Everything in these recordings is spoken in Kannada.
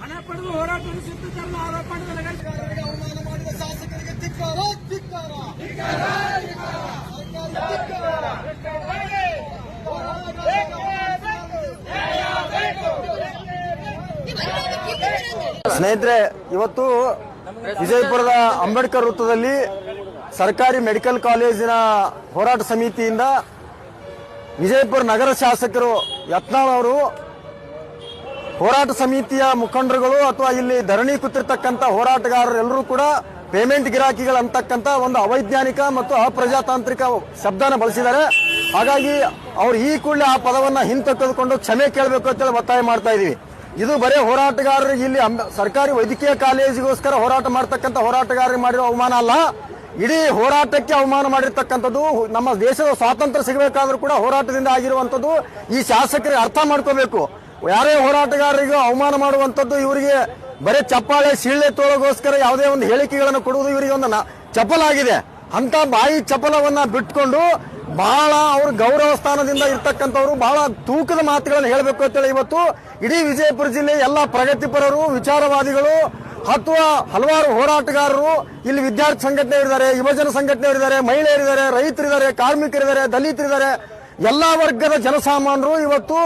ಹಣ ಪಡೆದು ಹೋರಾಟ ನಡೆಸುತ್ತಿದ್ದಲ್ಲ ಆರೋಪ ಮಾಡಿದ ಅವಮಾನ ಮಾಡಿದ ಶಾಸಕರಿಗೆ ಧಿಕ್ಕಾರ ಸ್ನೇಹಿತರೆ, ಇವತ್ತು ವಿಜಯಪುರದ ಅಂಬೇಡ್ಕರ್ ವೃತ್ತದಲ್ಲಿ ಸರ್ಕಾರಿ ಮೆಡಿಕಲ್ ಕಾಲೇಜಿನ ಹೋರಾಟ ಸಮಿತಿಯಿಂದ ವಿಜಯಪುರ ನಗರ ಶಾಸಕರು ಯತ್ನಾಳ್ ಅವರು ಹೋರಾಟ ಸಮಿತಿಯ ಮುಖಂಡರುಗಳು ಅಥವಾ ಇಲ್ಲಿ ಧರಣಿ ಕೂತಿರ್ತಕ್ಕಂಥ ಹೋರಾಟಗಾರರು ಎಲ್ಲರೂ ಕೂಡ ಪೇಮೆಂಟ್ ಗಿರಾಕಿಗಳು ಅಂತಕ್ಕಂಥ ಒಂದು ಅವೈಜ್ಞಾನಿಕ ಮತ್ತು ಅಪ್ರಜಾತಾಂತ್ರಿಕ ಶಬ್ದನ ಬಳಸಿದ್ದಾರೆ. ಹಾಗಾಗಿ ಅವರು ಈ ಕೂಡಲೇ ಆ ಪದವನ್ನ ಹಿಂತೆಗೆದುಕೊಂಡು ಕ್ಷಮೆ ಕೇಳಬೇಕು ಅಂತೇಳಿ ಒತ್ತಾಯ ಮಾಡ್ತಾ ಇದೀವಿ ಇದು ಬರೀ ಹೋರಾಟಗಾರರಿಗೆ ಇಲ್ಲಿ ಸರ್ಕಾರಿ ವೈದ್ಯಕೀಯ ಕಾಲೇಜಿಗೋಸ್ಕರ ಹೋರಾಟ ಮಾಡ್ತಕ್ಕಂಥ ಹೋರಾಟಗಾರರಿಗೆ ಮಾಡಿರೋ ಅವಮಾನ ಅಲ್ಲ. ಇಡೀ ಹೋರಾಟಕ್ಕೆ ಅವಮಾನ ಮಾಡಿರ್ತಕ್ಕಂಥದ್ದು, ನಮ್ಮ ದೇಶದ ಸ್ವಾತಂತ್ರ್ಯ ಸಿಗಬೇಕಾದ್ರೂ ಕೂಡ ಹೋರಾಟದಿಂದ ಆಗಿರುವಂಥದ್ದು ಈ ಶಾಸಕರಿಗೆ ಅರ್ಥ ಮಾಡ್ಕೋಬೇಕು. ಯಾರೇ ಹೋರಾಟಗಾರರಿಗೂ ಅವಮಾನ ಮಾಡುವಂಥದ್ದು ಇವರಿಗೆ ಬರೀ ಚಪ್ಪಾಳೆ ಸೀಳೆ ತೋಳಗೋಸ್ಕರ ಯಾವುದೇ ಒಂದು ಹೇಳಿಕೆಗಳನ್ನು ಕೊಡುವುದು ಇವರಿಗೆ ಒಂದು ಚಪಲಾಗಿದೆ. ಅಂತ ಬಾಯಿ ಚಪಲವನ್ನ ಬಿಟ್ಕೊಂಡು ಬಹಳ ಅವ್ರ ಗೌರವ ಸ್ಥಾನದಿಂದ ಇರ್ತಕ್ಕಂಥವ್ರು ಬಹಳ ತೂಕದ ಮಾತುಗಳನ್ನು ಹೇಳಬೇಕು ಅಂತೇಳಿ ಇವತ್ತು ಇಡೀ ವಿಜಯಪುರ ಜಿಲ್ಲೆ ಎಲ್ಲ ಪ್ರಗತಿಪರರು, ವಿಚಾರವಾದಿಗಳು ಅಥವಾ ಹಲವಾರು ಹೋರಾಟಗಾರರು ಇಲ್ಲಿ ವಿದ್ಯಾರ್ಥಿ ಸಂಘಟನೆ ಇದ್ದಾರೆ ಯುವಜನ ಸಂಘಟನೆ ಇದ್ದಾರೆ ಮಹಿಳೆಯರಿದ್ದಾರೆ, ರೈತರಿದ್ದಾರೆ, ಕಾರ್ಮಿಕರಿದ್ದಾರೆ, ದಲಿತರಿದ್ದಾರೆ. ಎಲ್ಲಾ ವರ್ಗದ ಜನಸಾಮಾನ್ಯರು ಇವತ್ತು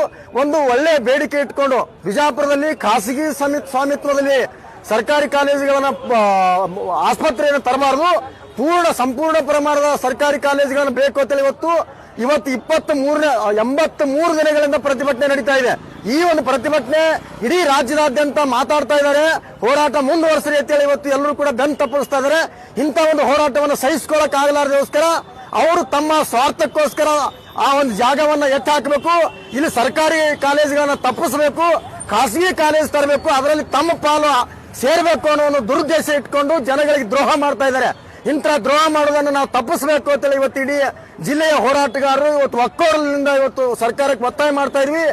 ಒಂದು ಒಳ್ಳೆ ಬೇಡಿಕೆ ಇಟ್ಕೊಂಡು ಬಿಜಾಪುರದಲ್ಲಿ ಖಾಸಗಿ ಸ್ವಾಮಿತ್ವದಲ್ಲಿ ಸರ್ಕಾರಿ ಕಾಲೇಜುಗಳನ್ನ ಆಸ್ಪತ್ರೆಯನ್ನು ತರಬಾರದು. ಪೂರ್ಣ, ಸಂಪೂರ್ಣ ಪ್ರಮಾಣದ ಸರ್ಕಾರಿ ಕಾಲೇಜುಗಳನ್ನು ಬೇಕು ಅಂತೇಳಿ ಇವತ್ತು ಇವತ್ತು ಇಪ್ಪತ್ತ್ ಮೂರನೇ ಎಂಬತ್ತ್ ಮೂರು ದಿನಗಳಿಂದ ಪ್ರತಿಭಟನೆ ನಡೀತಾ ಇದೆ. ಈ ಒಂದು ಪ್ರತಿಭಟನೆ ಇಡೀ ರಾಜ್ಯದಾದ್ಯಂತ ಮಾತಾಡ್ತಾ ಇದ್ದಾರೆ. ಹೋರಾಟ ಮುಂದುವರಿಸ್ರಿ ಅಂತೇಳಿ ಇವತ್ತು ಎಲ್ಲರೂ ಕೂಡ ಬೆನ್ ತಪ್ಪಿಸ್ತಾ ಇದ್ದಾರೆ. ಇಂಥ ಒಂದು ಹೋರಾಟವನ್ನು ಸಹಿಸಿಕೊಳ್ಳಕ್ ಆಗಲಾರದೋಸ್ಕರ ಅವರು ತಮ್ಮ ಸ್ವಾರ್ಥಕ್ಕೋಸ್ಕರ ಆ ಒಂದು ಜಾಗವನ್ನ ಎತ್ತಿ ಹಾಕಬೇಕು ಇಲ್ಲಿ ಸರ್ಕಾರಿ ಕಾಲೇಜುಗಳನ್ನ ತಪ್ಪಿಸಬೇಕು. ಖಾಸಗಿ ಕಾಲೇಜ್ ತರಬೇಕು. ಅದರಲ್ಲಿ ತಮ್ಮ ಪಾಲು ಸೇರ್ಬೇಕು ಅನ್ನೋ ಒಂದು ದುರುದ್ದೇಶ ಇಟ್ಕೊಂಡು ಜನಗಳಿಗೆ ದ್ರೋಹ ಮಾಡ್ತಾ ಇದ್ದಾರೆ. ಇಂಥ ದ್ರೋಹ ಮಾಡೋದನ್ನು ನಾವು ತಪ್ಪಿಸಬೇಕು ಅಂತೇಳಿ ಇವತ್ತು ಇಡೀ ಜಿಲ್ಲೆಯ ಹೋರಾಟಗಾರರು ಇವತ್ತು ಒಕ್ಕೋರಲಿಂದ ಇವತ್ತು ಸರ್ಕಾರಕ್ಕೆ ಒತ್ತಾಯ ಮಾಡ್ತಾ ಇದ್ವಿ.